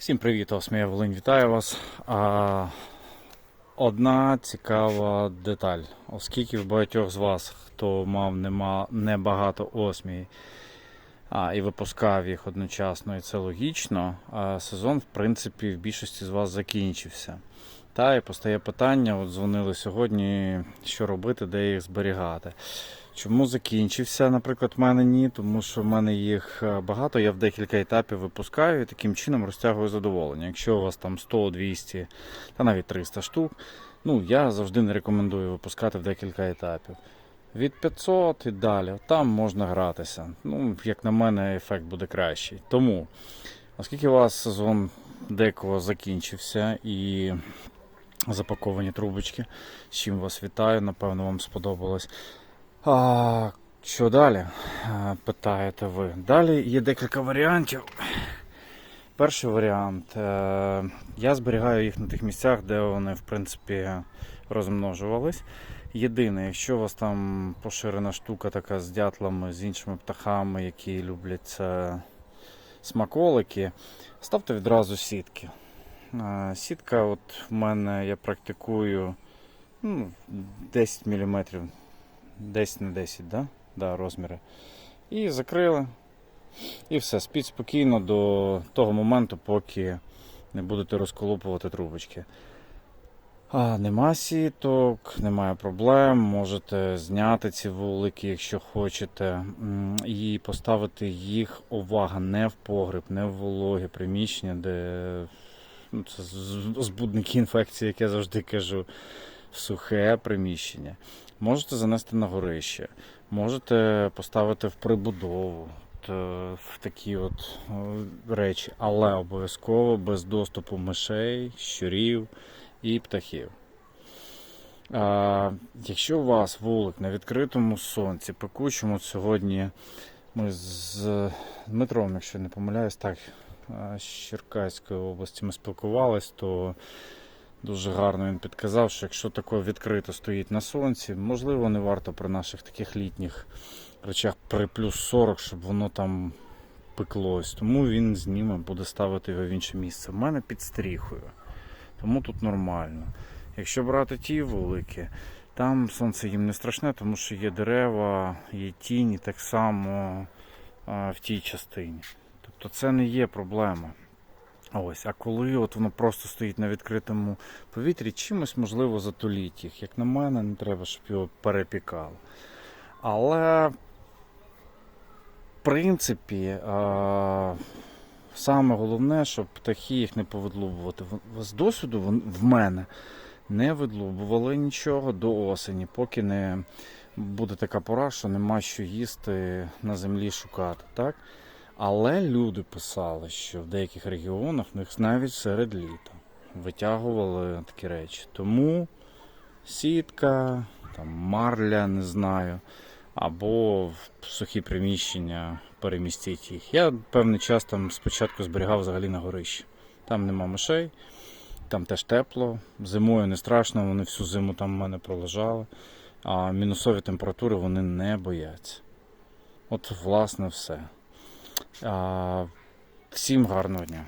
Всім привіт, Осмія Волинь, вітаю вас. А, одна цікава деталь, оскільки в багатьох з вас, хто мав нема, небагато осмій а, і випускав їх одночасно, і це логічно, а, сезон, в принципі, в більшості з вас закінчився. Та і постає питання: от дзвонили сьогодні, що робити, де їх зберігати. Чому закінчився, наприклад, в мене ні, тому що в мене їх е, багато, я в декілька етапів випускаю і таким чином розтягую задоволення. Якщо у вас там 100, 200 та навіть 300 штук, ну я завжди не рекомендую випускати в декілька етапів. Від 500 і далі, там можна гратися. Ну, як на мене, ефект буде кращий. Тому, оскільки у вас сезон декого закінчився і запаковані трубочки, з чим вас вітаю, напевно, вам сподобалось. А, що далі? Питаєте ви. Далі є декілька варіантів. Перший варіант. е, Я зберігаю їх на тих місцях, де вони, в принципі, розмножувались. Єдине, якщо у вас там поширена штука така з дятлами, з іншими птахами, які люблять смаколики, ставте відразу сітки. Сітка, от в мене я практикую ну, 10 мм 10 на 10, да? Да, розміри. І закрили. І все, спіть спокійно до того моменту, поки не будете розколупувати трубочки. А, нема сіток, немає проблем. Можете зняти ці вулики, якщо хочете, і поставити їх увага не в погреб, не в вологе приміщення, де ну, це збудники інфекції, як я завжди кажу, сухе приміщення. Можете занести на горище, можете поставити в прибудову е, в такі от речі, але обов'язково без доступу мишей, щурів і птахів. А, якщо у вас вулик на відкритому сонці, пекучому сьогодні ми з Дмитром, якщо не помиляюсь, так, з Черкаської області ми спілкувались, то Дуже гарно він підказав, що якщо таке відкрито стоїть на сонці, можливо, не варто при наших таких літніх речах при плюс 40, щоб воно там пеклось. Тому він зніме, буде ставити його в інше місце. У мене під стріхою. Тому тут нормально. Якщо брати ті вулики, там сонце їм не страшне, тому що є дерева, є тінь, і так само в тій частині. Тобто це не є проблема. Ось, а коли от воно просто стоїть на відкритому повітрі, чимось можливо затуліть їх. Як на мене, не треба, щоб його перепікало. Але, в принципі, а, саме головне, щоб птахи їх не повидлубувати. З досвіду в мене не видлубували нічого до осені, поки не буде така пора, що нема що їсти на землі шукати. Так? Але люди писали, що в деяких регіонах в них навіть серед літа витягували такі речі. Тому сітка, там, марля, не знаю, або в сухі приміщення перемістіть їх. Я певний час там спочатку зберігав взагалі на горищі. Там нема мишей, там теж тепло. Зимою не страшно, вони всю зиму там в мене пролежали. А мінусові температури вони не бояться. От, власне, все. Всім гарного дня.